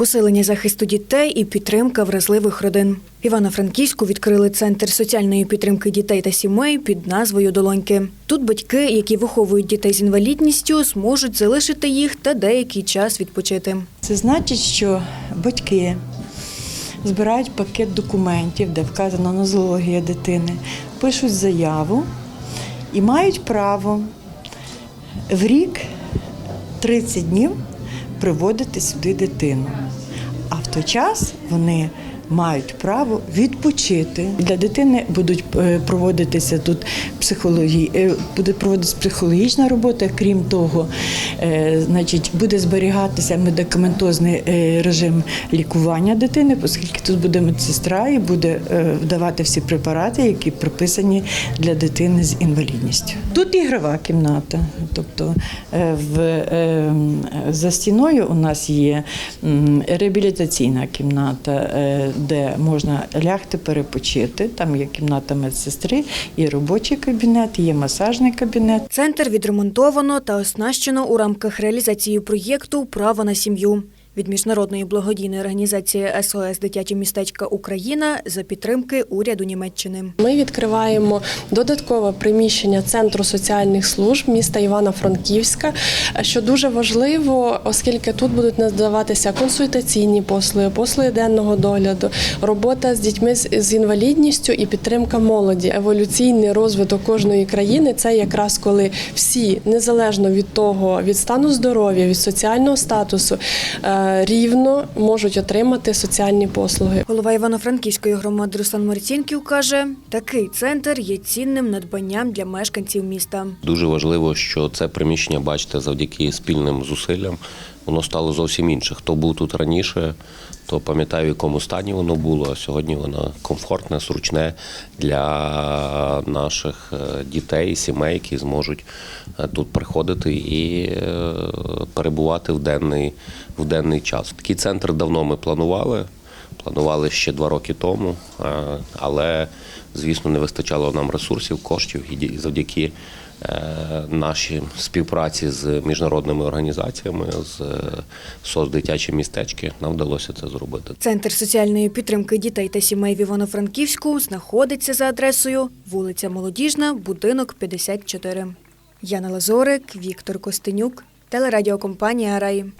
посилення захисту дітей і підтримка вразливих родин. Івано-Франківську відкрили центр соціальної підтримки дітей та сімей під назвою Долоньки. Тут батьки, які виховують дітей з інвалідністю, зможуть залишити їх та деякий час відпочити. Це значить, що батьки збирають пакет документів, де вказана нозологія дитини, пишуть заяву і мають право в рік 30 днів приводити сюди дитину. А в той час вони мають право відпочити. Для дитини будуть е, проводитися тут психологі... е, буде проводитися психологічна робота. Крім того, е, значить, буде зберігатися медикаментозний режим лікування дитини, оскільки тут буде медсестра і буде вдавати всі препарати, які прописані для дитини з інвалідністю. Тут ігрова кімната, тобто в, е, за стіною у нас є реабілітаційна кімната, де можна лягти перепочити. Там є кімната медсестри, є робочий кабінет, є масажний кабінет. Центр відремонтовано та оснащено у рамках реалізації проєкту Право на сім'ю від міжнародної благодійної організації СОС Дитячі містечка Україна за підтримки уряду Німеччини. Ми відкриваємо додаткове приміщення Центру соціальних служб міста Івано-Франківська, що дуже важливо, оскільки тут будуть надаватися консультаційні послуги, послуги денного догляду, робота з дітьми з інвалідністю і підтримка молоді. Еволюційний розвиток кожної країни це якраз коли всі, незалежно від того, від стану здоров'я, від соціального статусу, е, рівно можуть отримати соціальні послуги. Голова Івано-Франківської громади Руслан Марцінків каже, такий центр є цінним надбанням для мешканців міста. Дуже важливо, що це приміщення, бачите, завдяки спільним зусиллям, воно стало зовсім інше. Хто був тут раніше, то пам'ятаю, в якому стані воно було. А сьогодні воно комфортне, зручне для наших е, дітей, сімей, які зможуть е, тут приходити і е, перебувати в денний, в денний час. Такий центр давно ми планували. Планували ще два роки тому, але звісно не вистачало нам ресурсів, коштів і завдяки е, нашій співпраці з міжнародними організаціями, з е, СОС дитячі містечки, нам вдалося це зробити. Центр соціальної підтримки дітей та сімей в Івано-Франківську знаходиться за адресою вулиця Молодіжна, будинок 54. Яна Лазорик, Віктор Костенюк, телерадіокомпанія Раї.